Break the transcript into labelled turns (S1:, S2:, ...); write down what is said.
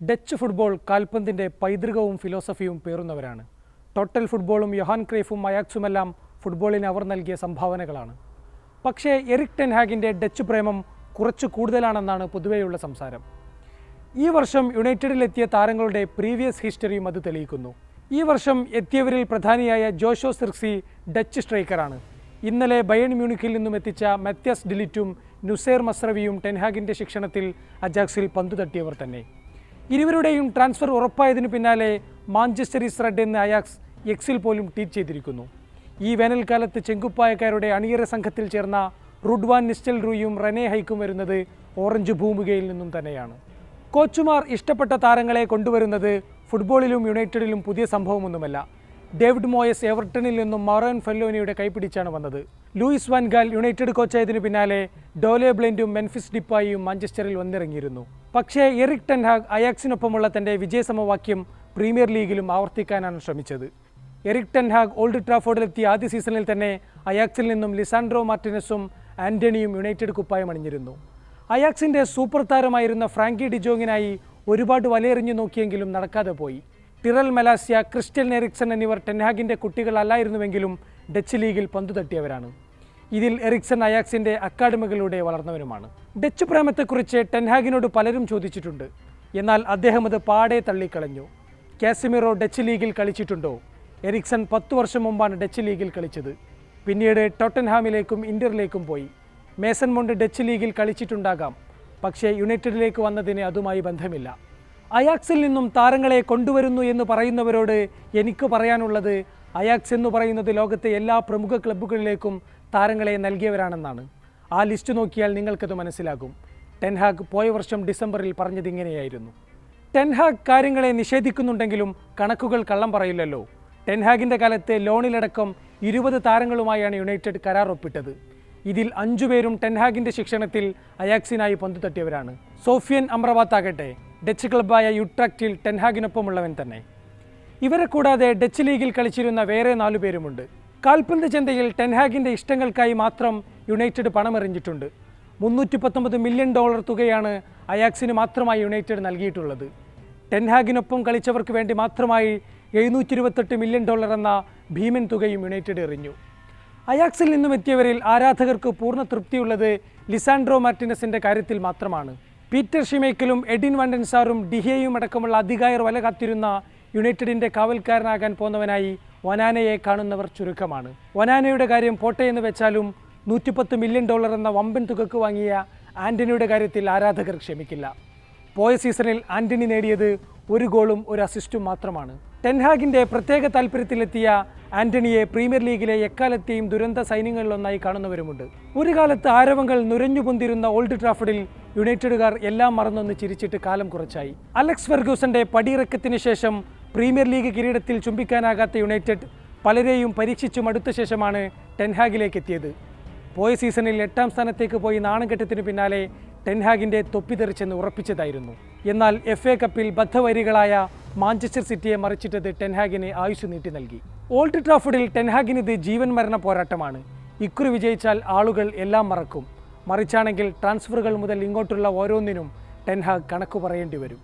S1: Dutch football കാൽപന്തിന്റെ പൈതൃകവും ഫിലോസഫിയും പേറുന്നവരാണ്. Total ഫുട്ബോളും Johan ക്രൈഫും മയാക്സുമെല്ലാം ഫുട്ബോളിന് അവർ നൽകിയ സംഭാവനകളാണ്. പക്ഷേ എറിക് ടെൻഹാഗിന്റെ ഡച്ച് പ്രേമം കുറച്ച് കൂടുതലാണെന്നാണ് പൊതുവെയുള്ള സംസാരം. ഈ വർഷം യുണൈറ്റഡിലെത്തിയ താരങ്ങളുടെ പ്രീവിയസ് ഹിസ്റ്ററിയും അത് തെളിയിക്കുന്നു. ഈ വർഷം എത്തിയവരിൽ പ്രധാനിയായ ജോഷോ സിർക്സി ഡച്ച് സ്ട്രൈക്കറാണ്. ഇന്നലെ ബയൺ മ്യൂണിക്കിൽ നിന്നും എത്തിച്ച മെത്യസ് ഡിലിറ്റും നുസേർ മസ്രവിയും ടെൻഹാഗിന്റെ ശിക്ഷണത്തിൽ അജാക്സിൽ പന്തു തട്ടിയവർ തന്നെ. ഇരുവരുടെയും ട്രാൻസ്ഫർ ഉറപ്പായതിനു പിന്നാലെ മാഞ്ചസ്റ്റർ ഇസ് റെഡ് എന്ന അയാക്സ് എക്സിൽ പോലും ട്വീറ്റ് ചെയ്തിരിക്കുന്നു. ഈ വേനൽക്കാലത്ത് ചെങ്കുപ്പായക്കാരുടെ അണിയറ സംഘത്തിൽ ചേർന്ന റുഡ്വാൻ നിസ്റ്റൽ റൂയും റെനെ ഹൈക്കും വരുന്നത് ഓറഞ്ച് ഭൂമികയിൽ നിന്നും തന്നെയാണ്. കോച്ചുമാർ ഇഷ്ടപ്പെട്ട താരങ്ങളെ കൊണ്ടുവരുന്നത് ഫുട്ബോളിലും യുണൈറ്റഡിലും പുതിയ സംഭവമൊന്നുമല്ല. ഡേവിഡ് മോയസ് എവർട്ടണിൽ നിന്നും മറോൻ ഫെല്ലോനിയുടെ കൈപിടിച്ചാണ് വന്നത്. ലൂയിസ് വാൻഗാൽ യുണൈറ്റഡ് കോച്ചായതിനു പിന്നാലെ ഡോലെ ബ്ലെൻഡും മെൻഫിസ് ഡിപ്പായിയും മാഞ്ചസ്റ്ററിൽ വന്നിറങ്ങിയിരുന്നു. പക്ഷേ എറിക് ടെൻഹാഗ് അയാക്സിനൊപ്പമുള്ള തന്റെ വിജയസമവാക്യം പ്രീമിയർ ലീഗിലും ആവർത്തിക്കാനാണ് ശ്രമിച്ചത്. എറിക് ടെൻഹാഗ് ഓൾഡ് ട്രാഫോർഡിലെത്തിയ ആദ്യ സീസണിൽ തന്നെ അയാക്സിൽ നിന്നും ലിസാൻഡ്രോ മാർട്ടിനസും ആന്റണിയും യുണൈറ്റഡ് കുപ്പായം അണിഞ്ഞിരുന്നു. അയാക്സിന്റെ സൂപ്പർ താരമായിരുന്ന ഫ്രാങ്കി ഡിജോങ്ങിനായി ഒരുപാട് വലയെറിഞ്ഞു നോക്കിയെങ്കിലും നടക്കാതെ പോയി. ടിറൽ മലാസിയ ക്രിസ്റ്റ്യൻ എറിക്സൺ എന്നിവർ ടെൻഹാഗിന്റെ കുട്ടികളല്ലായിരുന്നുവെങ്കിലും ഡച്ച് ലീഗിൽ പന്തു തട്ടിയവരാണ്. ഇതിൽ എറിക്സൺ അയാക്സിന്റെ അക്കാഡമികളിലൂടെ വളർന്നവരുമാണ്. ഡച്ച് പ്രേമത്തെക്കുറിച്ച് ടെൻഹാഗിനോട് പലരും ചോദിച്ചിട്ടുണ്ട്. എന്നാൽ അദ്ദേഹം അത് പാടെ തള്ളിക്കളഞ്ഞു. കാസിമിറോ ഡച്ച് ലീഗിൽ കളിച്ചിട്ടുണ്ടോ? എറിക്സൺ പത്തു വർഷം മുമ്പാണ് ഡച്ച് ലീഗിൽ കളിച്ചത്. പിന്നീട് ടോട്ടൻഹാമിലേക്കും ഇന്ററിലേക്കും പോയി. മേസൺ മൊണ്ട് ഡച്ച് ലീഗിൽ കളിച്ചിട്ടുണ്ടാകാം. പക്ഷേ യുണൈറ്റഡിലേക്ക് വന്നതിന് അതുമായി ബന്ധമില്ല. അയാക്സിൽ നിന്നും താരങ്ങളെ കൊണ്ടുവരുന്നു എന്ന് പറയുന്നവരോട് എനിക്ക് പറയാനുള്ളത് അയാക്സ് എന്ന് പറയുന്നത് ലോകത്തെ എല്ലാ പ്രമുഖ ക്ലബ്ബുകളിലേക്കും താരങ്ങളെ നൽകിയവരാണെന്നാണ്. ആ ലിസ്റ്റ് നോക്കിയാൽ നിങ്ങൾക്കത് മനസ്സിലാകും. ടെൻഹാഗ് പോയ വർഷം ഡിസംബറിൽ പറഞ്ഞത് ഇങ്ങനെയായിരുന്നു. ടെൻഹാഗ് കാര്യങ്ങളെ നിഷേധിക്കുന്നുണ്ടെങ്കിലും കണക്കുകൾ കള്ളം പറയില്ലല്ലോ. ടെൻഹാഗിന്റെ കാലത്ത് ലോണിലടക്കം ഇരുപത് താരങ്ങളുമായാണ് യുണൈറ്റഡ് കരാർ ഒപ്പിട്ടത്. ഇതിൽ അഞ്ചുപേരും ടെൻഹാഗിന്റെ ശിക്ഷണത്തിൽ അയാക്സിനായി പന്തു തട്ടിയവരാണ്. സോഫിയൻ അമ്രവാത്ത് ആകട്ടെ ഡച്ച് ക്ലബ്ബായ യുട്രാക്റ്റിൽ ടെൻഹാഗിനൊപ്പമുള്ളവൻ തന്നെ. ഇവരെ കൂടാതെ ഡച്ച് ലീഗിൽ കളിച്ചിരുന്ന വേറെ നാലു പേരുമുണ്ട്. കാൽപന്ത് ചന്തയിൽ ടെൻഹാഗിന്റെ ഇഷ്ടങ്ങൾക്കായി മാത്രം യുണൈറ്റഡ് പണമെറിഞ്ഞിട്ടുണ്ട്. മുന്നൂറ്റി പത്തൊമ്പത് മില്യൺ ഡോളർ തുകയാണ് അയാക്സിന് മാത്രമായി യുണൈറ്റഡ് നൽകിയിട്ടുള്ളത്. ടെൻഹാഗിനൊപ്പം കളിച്ചവർക്ക് വേണ്ടി മാത്രമായി എഴുന്നൂറ്റി ഇരുപത്തെട്ട് മില്യൺ ഡോളർ എന്ന ഭീമൻ തുകയും യുണൈറ്റഡ് എറിഞ്ഞു. അയാക്സിൽ നിന്നും എത്തിയവരിൽ ആരാധകർക്ക് പൂർണ തൃപ്തിയുള്ളത് ലിസാൻഡ്രോ മാർട്ടിനസിന്റെ കാര്യത്തിൽ മാത്രമാണ്. പീറ്റർ ഷിമേക്കലും എഡിൻ വണ്ടൻസാറും ഡിഹേയും അടക്കമുള്ള അധികായർ വല കാത്തിരുന്ന യുണൈറ്റഡിന്റെ കാവൽക്കാരനാകാൻ പോന്നവനായി വനാനയെ കാണുന്നവർ ചുരുക്കമാണ്. വനാനയുടെ കാര്യം പോട്ടെ എന്ന് വെച്ചാലും നൂറ്റിപ്പത്ത് മില്യൺ ഡോളർ എന്ന വമ്പൻ തുകക്ക് വാങ്ങിയ ആന്റണിയുടെ കാര്യത്തിൽ ആരാധകർ ക്ഷമിക്കില്ല. പോയ സീസണിൽ ആന്റണി നേടിയത് ഒരു ഗോളും ഒരു അസിസ്റ്റും മാത്രമാണ്. ടെൻഹാഗിന്റെ പ്രത്യേക താല്പര്യത്തിലെത്തിയ ആന്റണിയെ പ്രീമിയർ ലീഗിലെ എക്കാലത്തെയും ദുരന്ത സൈന്യങ്ങളിലൊന്നായി കാണുന്നവരുമുണ്ട്. ഒരു കാലത്ത് ആരവങ്ങൾ നുരഞ്ഞു പൊന്തിരുന്ന ഓൾഡ് ട്രാഫഡിൽ യുണൈറ്റഡുകാർ എല്ലാം മറന്നൊന്ന് ചിരിച്ചിട്ട് കാലം കുറച്ചായി. അലക്സ് ഫെർഗൂസന്റെ പടിയിറക്കത്തിന് ശേഷം പ്രീമിയർ ലീഗ് കിരീടത്തിൽ ചുംബിക്കാനാകാത്ത യുണൈറ്റഡ് പലരെയും പരീക്ഷിച്ചു മടുത്ത ശേഷമാണ് ടെൻഹാഗിലേക്ക് എത്തിയത്. പോയ സീസണിൽ എട്ടാം സ്ഥാനത്തേക്ക് പോയി നാണം നാണംകെട്ടത്തിന് പിന്നാലെ ടെൻഹാഗിന്റെ തൊപ്പിതെറിച്ചെന്ന് ഉറപ്പിച്ചതായിരുന്നു. എന്നാൽ എഫ് എ കപ്പിൽ ബദ്ധവരികളായ മാഞ്ചസ്റ്റർ സിറ്റിയെ മറിച്ചിട്ടത് ടെൻഹാഗിനെ ആയുസ് നീട്ടി നൽകി. ഓൾഡ് ട്രാഫഡിൽ ടെൻഹാഗിന് ഇത് ജീവൻ മരണ പോരാട്ടമാണ്. ഇക്കുറി വിജയിച്ചാൽ ആളുകൾ എല്ലാം മറക്കും. മറിച്ചാണെങ്കിൽ ട്രാൻസ്ഫറുകൾ മുതൽ ഇങ്ങോട്ടുള്ള ഓരോന്നിനും ടെൻഹാഗ് കണക്ക് പറയേണ്ടി വരും.